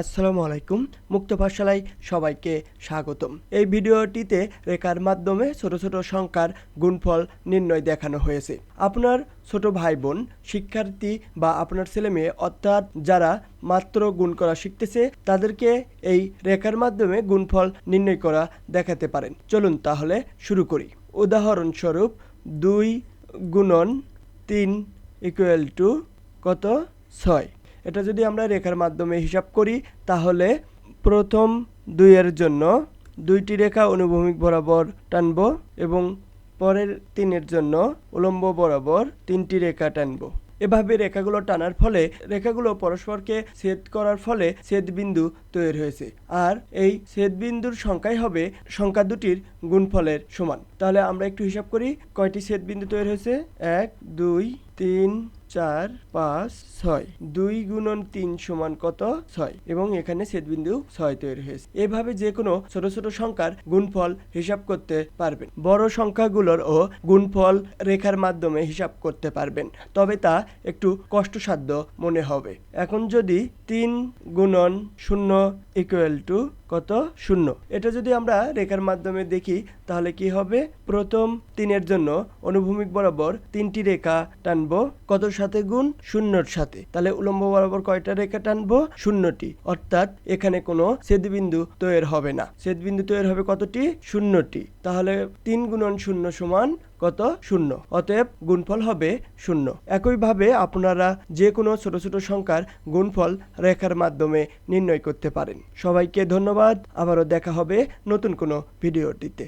আসসালামু আলাইকুম। মুক্ত পাঠশালায় সবাইকে স্বাগতম। এই ভিডিওটিতে রেখার মাধ্যমে ছোট ছোট সংখ্যার গুণফল নির্ণয় দেখানো হয়েছে। আপনার ছোট ভাই বোন শিক্ষার্থী বা আপনার ছেলে মেয়ে অর্থাৎ যারা মাত্র গুণ করা শিখতেছে, তাদেরকে এই রেখার মাধ্যমে গুণফল নির্ণয় করা দেখাতে পারেন। চলুন তাহলে শুরু করি। উদাহরণস্বরূপ দুই গুণন তিন ইকুয়াল টু কত? ছয়। এটা যদি আমরা রেখার মাধ্যমে হিসাব করি, তাহলে প্রথম দুইয়ের জন্য দুইটি রেখা অনুভূমিক বরাবর টানব এবং পরের তিনের জন্য উলম্ব বরাবর তিনটি রেখা টানব। এভাবে রেখাগুলো টানার ফলে রেখাগুলো পরস্পরকে ছেদ করার ফলে ছেদ বিন্দু তৈরি হয়েছে। আর এই ছেদ বিন্দুর সংখ্যাই হবে সংখ্যা দুটির গুণফলের সমান। তাহলে আমরা একটু হিসাব করি, কয়টি ছেদ বিন্দু তৈরি হয়েছে? এক, দুই, তিন চার পাঁচ ছয়। দুই গুণন তিন সমান কত? ছয়। এবং এখানে ছেদবিন্দু ছয় তৈরি হয়েছে। এভাবে যে কোনো ছোট ছোট সংখ্যার গুণফল হিসাব করতে পারবেন। বড় সংখ্যাগুলোর ও গুণফল রেখার মাধ্যমে হিসাব করতে পারবেন। তবে তা একটু কষ্টসাধ্য মনে হবে। এখন যদি তিন গুণন শূন্য ইকুয়াল টু কত? শূন্য। এটা যদি আমরা রেখার মাধ্যমে দেখি, তাহলে কি হবে? প্রথম তিনের জন্য অনুভূমিক বরাবর তিনটি রেখা টানবো। কত সাথে গুণ শূন্যর সাথে। তাহলে উলম্ব বরাবর কয়টা রেখা টানবো? শূন্যটি। অর্থাৎ এখানে কোনো ছেদবিন্দু তৈরি হবে না। ছেদবিন্দু তৈরি হবে কতটি? শূন্যটি। তাহলে তিন গুণন শূন্য সমান কত? শূন্য। অতএব গুণফল হবে শূন্য। একইভাবে আপনারা যে কোনো ছোট ছোট সংখ্যার গুণফল রেখার মাধ্যমে নির্ণয় করতে পারেন। সবাইকে ধন্যবাদ। আবারও দেখা হবে নতুন কোনো ভিডিওটিতে।